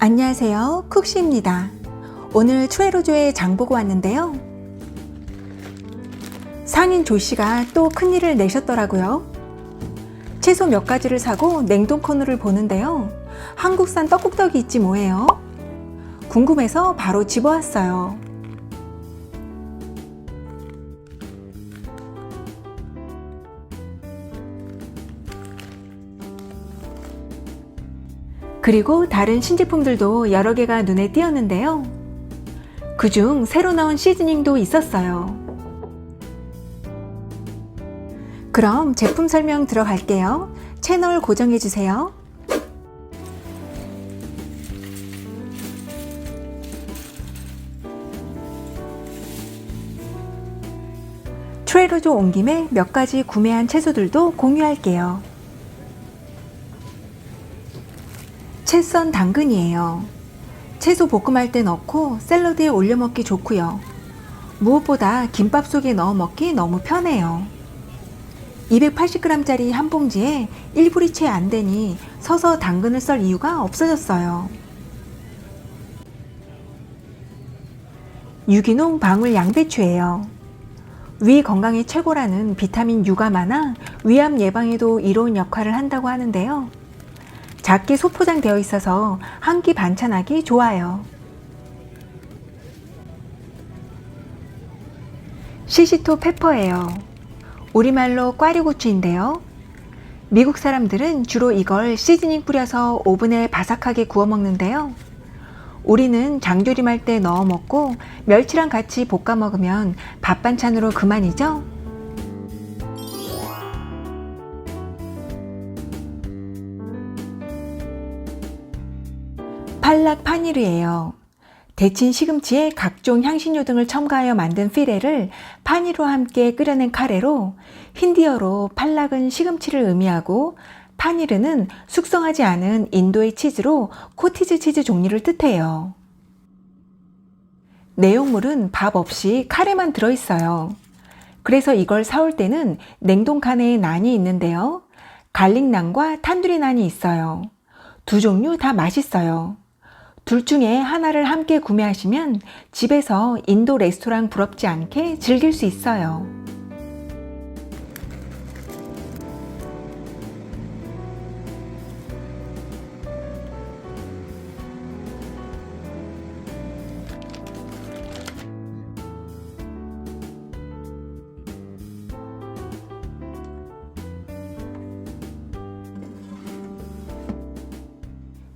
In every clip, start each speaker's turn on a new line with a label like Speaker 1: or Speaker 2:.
Speaker 1: 안녕하세요. 쿡시입니다. 오늘 트레로조에 장 보고 왔는데요. 상인 조 씨가 또 큰일을 내셨더라고요. 채소 몇 가지를 사고 냉동 코너를 보는데요. 한국산 떡국떡이 있지 뭐예요. 궁금해서 바로 집어왔어요. 그리고 다른 신제품들도 여러 개가 눈에 띄었는데요. 그 중 새로 나온 시즈닝도 있었어요. 그럼 제품 설명 들어갈게요. 채널 고정해주세요. 트레로조 온 김에 몇 가지 구매한 채소들도 공유할게요. 채썬 당근이에요. 채소 볶음할 때 넣고 샐러드에 올려 먹기 좋고요. 무엇보다 김밥 속에 넣어 먹기 너무 편해요. 280g짜리 한 봉지에 1불이 채 안 되니 서서 당근을 썰 이유가 없어졌어요. 유기농 방울 양배추예요. 위 건강에 최고라는 비타민 U가 많아 위암 예방에도 이로운 역할을 한다고 하는데요. 작게 소포장되어 있어서 한 끼 반찬하기 좋아요. 시시토 페퍼예요. 우리말로 꽈리고추인데요. 미국 사람들은 주로 이걸 시즈닝 뿌려서 오븐에 바삭하게 구워 먹는데요. 우리는 장조림할 때 넣어 먹고 멸치랑 같이 볶아 먹으면 밥 반찬으로 그만이죠? 팔락 파니르예요. 데친 시금치에 각종 향신료 등을 첨가하여 만든 피레를 파니로 함께 끓여낸 카레로 힌디어로 팔락은 시금치를 의미하고 파니르는 숙성하지 않은 인도의 치즈로 코티즈 치즈 종류를 뜻해요. 내용물은 밥 없이 카레만 들어있어요. 그래서 이걸 사올 때는 냉동 칸에 난이 있는데요. 갈릭 난과 탄두리 난이 있어요. 두 종류 다 맛있어요. 둘 중에 하나를 함께 구매하시면 집에서 인도 레스토랑 부럽지 않게 즐길 수 있어요.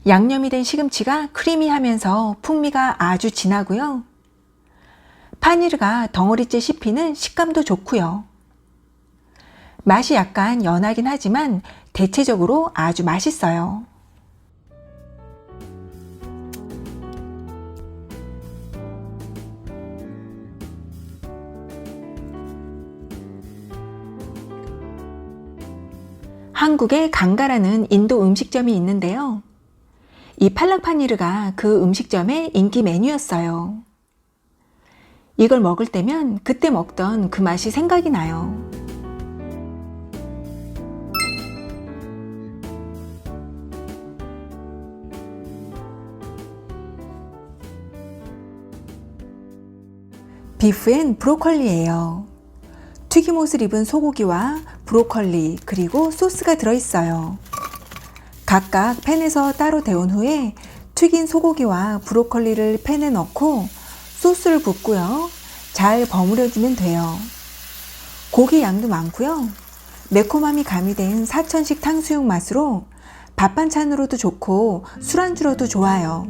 Speaker 1: 양념이 된 시금치가 크리미하면서 풍미가 아주 진하고요. 파니르가 덩어리째 씹히는 식감도 좋고요. 맛이 약간 연하긴 하지만 대체적으로 아주 맛있어요. 한국에 강가라는 인도 음식점이 있는데요. 이 팔락파니르가 그 음식점의 인기 메뉴였어요. 이걸 먹을 때면 그때 먹던 그 맛이 생각이 나요. 비프엔 브로콜리예요. 튀김옷을 입은 소고기와 브로콜리 그리고 소스가 들어있어요. 각각 팬에서 따로 데운 후에 튀긴 소고기와 브로콜리를 팬에 넣고 소스를 붓고요. 잘 버무려주면 돼요. 고기 양도 많고요. 매콤함이 가미된 사천식 탕수육 맛으로 밥 반찬으로도 좋고 술안주로도 좋아요.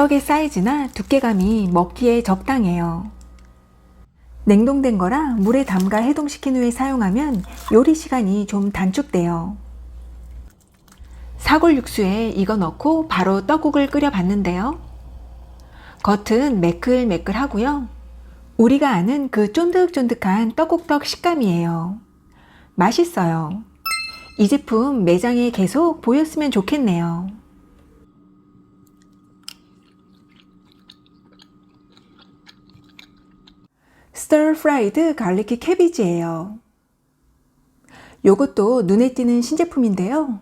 Speaker 1: 떡의 사이즈나 두께감이 먹기에 적당해요. 냉동된 거라 물에 담가 해동시킨 후에 사용하면 요리 시간이 좀 단축돼요. 사골 육수에 이거 넣고 바로 떡국을 끓여 봤는데요. 겉은 매끌매끌하고요. 우리가 아는 그 쫀득쫀득한 떡국떡 식감이에요. 맛있어요. 이 제품 매장에 계속 보였으면 좋겠네요. 스터 프라이드 갈리키 캐비지예요. 요것도 눈에 띄는 신제품인데요.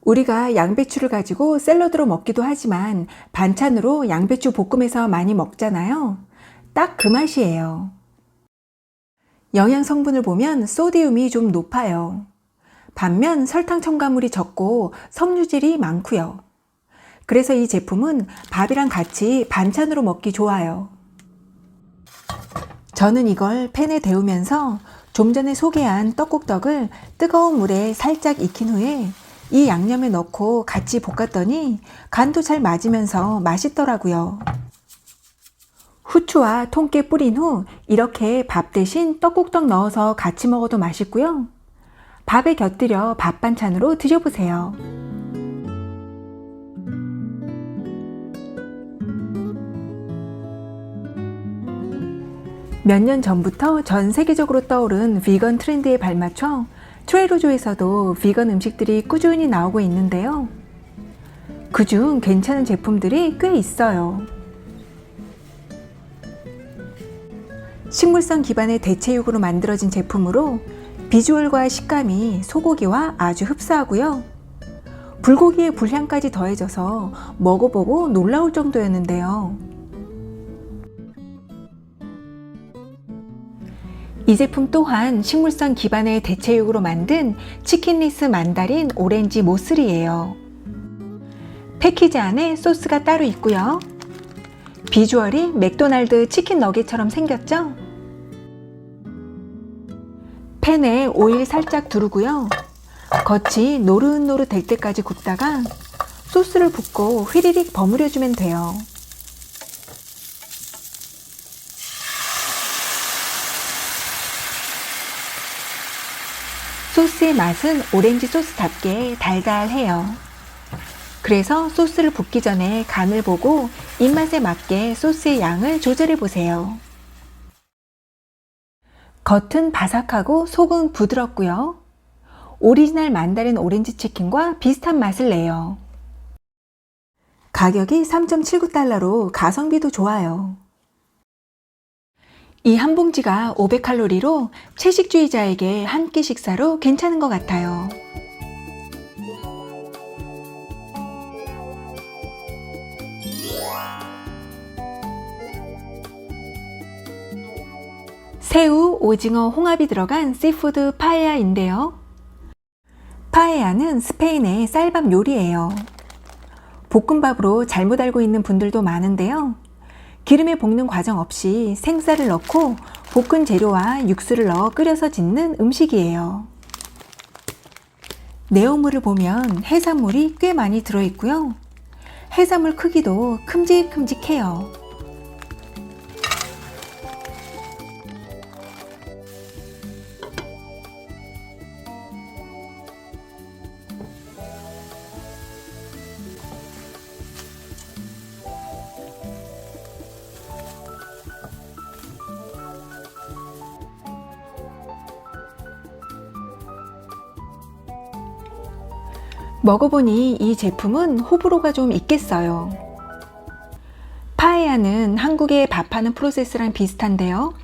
Speaker 1: 우리가 양배추를 가지고 샐러드로 먹기도 하지만 반찬으로 양배추 볶음해서 많이 먹잖아요. 딱 그 맛이에요. 영양 성분을 보면 소디움이 좀 높아요. 반면 설탕 첨가물이 적고 섬유질이 많고요. 그래서 이 제품은 밥이랑 같이 반찬으로 먹기 좋아요. 저는 이걸 팬에 데우면서 좀 전에 소개한 떡국떡을 뜨거운 물에 살짝 익힌 후에 이 양념에 넣고 같이 볶았더니 간도 잘 맞으면서 맛있더라고요. 후추와 통깨 뿌린 후 이렇게 밥 대신 떡국떡 넣어서 같이 먹어도 맛있고요. 밥에 곁들여 밥 반찬으로 드셔보세요. 몇 년 전부터 전 세계적으로 떠오른 비건 트렌드에 발맞춰 트레이로조에서도 비건 음식들이 꾸준히 나오고 있는데요. 그중 괜찮은 제품들이 꽤 있어요. 식물성 기반의 대체육으로 만들어진 제품으로 비주얼과 식감이 소고기와 아주 흡사하고요. 불고기의 불향까지 더해져서 먹어보고 놀라울 정도였는데요. 이 제품 또한 식물성 기반의 대체육으로 만든 치킨리스 만다린 오렌지 모슬이에요. 패키지 안에 소스가 따로 있고요. 비주얼이 맥도날드 치킨 너겟처럼 생겼죠? 팬에 오일 살짝 두르고요. 겉이 노릇노릇 될 때까지 굽다가 소스를 붓고 휘리릭 버무려주면 돼요. 소스의 맛은 오렌지 소스답게 달달해요. 그래서 소스를 붓기 전에 간을 보고 입맛에 맞게 소스의 양을 조절해 보세요. 겉은 바삭하고 속은 부드럽고요. 오리지널 만다린 오렌지 치킨과 비슷한 맛을 내요. 가격이 3.79달러로 가성비도 좋아요. 이 한 봉지가 500칼로리로 채식주의자에게 한 끼 식사로 괜찮은 것 같아요. 새우, 오징어, 홍합이 들어간 씨푸드 파에야인데요. 파에야는 스페인의 쌀밥 요리예요. 볶음밥으로 잘못 알고 있는 분들도 많은데요. 기름에 볶는 과정 없이 생쌀을 넣고 볶은 재료와 육수를 넣어 끓여서 짓는 음식이에요. 내용물을 보면 해산물이 꽤 많이 들어있고요. 해산물 크기도 큼직큼직해요. 먹어보니 이 제품은 호불호가 좀 있겠어요. 파에야는 한국의 밥하는 프로세스랑 비슷한데요.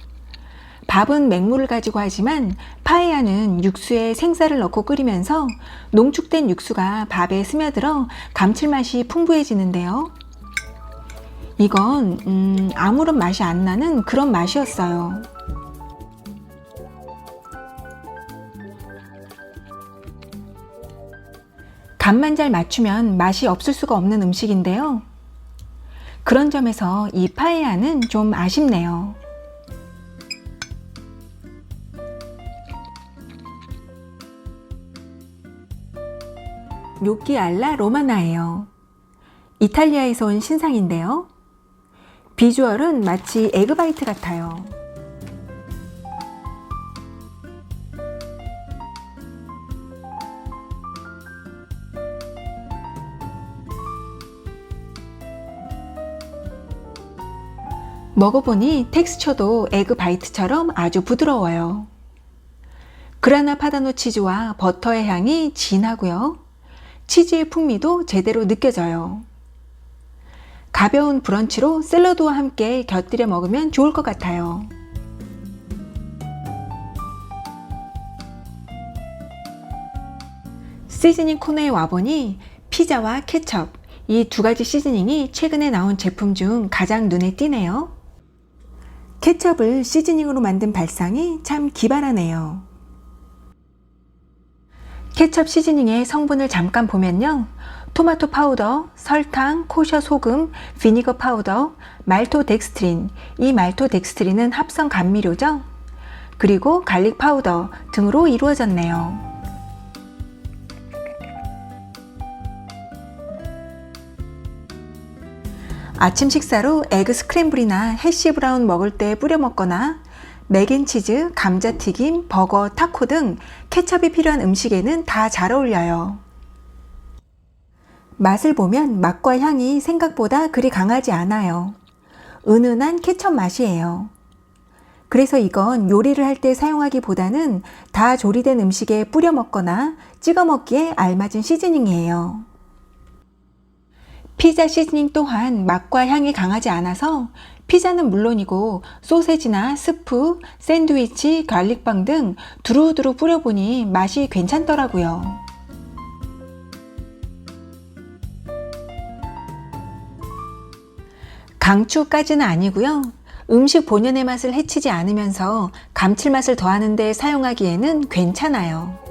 Speaker 1: 밥은 맹물을 가지고 하지만 파에야는 육수에 생쌀을 넣고 끓이면서 농축된 육수가 밥에 스며들어 감칠맛이 풍부해지는데요. 이건 음, 아무런 맛이 안 나는 그런 맛이었어요. 간만 잘 맞추면 맛이 없을 수가 없는 음식인데요. 그런 점에서 이 파에야는 좀 아쉽네요. 뇨끼 알라 로마나예요. 이탈리아에서 온 신상인데요. 비주얼은 마치 에그바이트 같아요. 먹어보니 텍스처도 에그 바이트처럼 아주 부드러워요. 그라나 파다노 치즈와 버터의 향이 진하고요. 치즈의 풍미도 제대로 느껴져요. 가벼운 브런치로 샐러드와 함께 곁들여 먹으면 좋을 것 같아요. 시즈닝 코너에 와보니 피자와 케첩, 이 두 가지 시즈닝이 최근에 나온 제품 중 가장 눈에 띄네요. 케첩을 시즈닝으로 만든 발상이 참 기발하네요. 케첩 시즈닝의 성분을 잠깐 보면요. 토마토 파우더, 설탕, 코셔 소금, 비니거 파우더, 말토덱스트린. 이 말토덱스트린은 합성 감미료죠. 그리고 갈릭 파우더 등으로 이루어졌네요. 아침 식사로 에그 스크램블이나 해시 브라운 먹을 때 뿌려 먹거나 맥앤치즈, 감자튀김, 버거, 타코 등 케첩이 필요한 음식에는 다 잘 어울려요. 맛을 보면 맛과 향이 생각보다 그리 강하지 않아요. 은은한 케첩 맛이에요. 그래서 이건 요리를 할 때 사용하기보다는 다 조리된 음식에 뿌려 먹거나 찍어 먹기에 알맞은 시즈닝이에요. 피자 시즈닝 또한 맛과 향이 강하지 않아서 피자는 물론이고 소세지나 스프, 샌드위치, 갈릭빵 등 두루두루 뿌려보니 맛이 괜찮더라고요. 강추까지는 아니고요. 음식 본연의 맛을 해치지 않으면서 감칠맛을 더하는 데 사용하기에는 괜찮아요.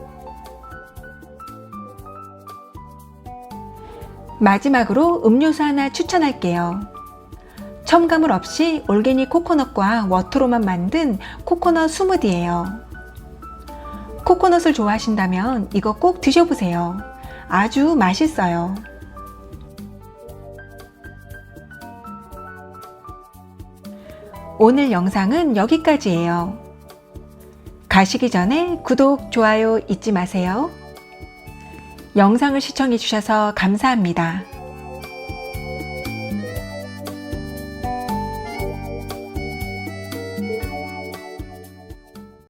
Speaker 1: 마지막으로 음료수 하나 추천할게요. 첨가물 없이 올게닉 코코넛과 워터로만 만든 코코넛 스무디예요. 코코넛을 좋아하신다면 이거 꼭 드셔보세요. 아주 맛있어요. 오늘 영상은 여기까지예요. 가시기 전에 구독, 좋아요 잊지 마세요. 영상을 시청해 주셔서 감사합니다.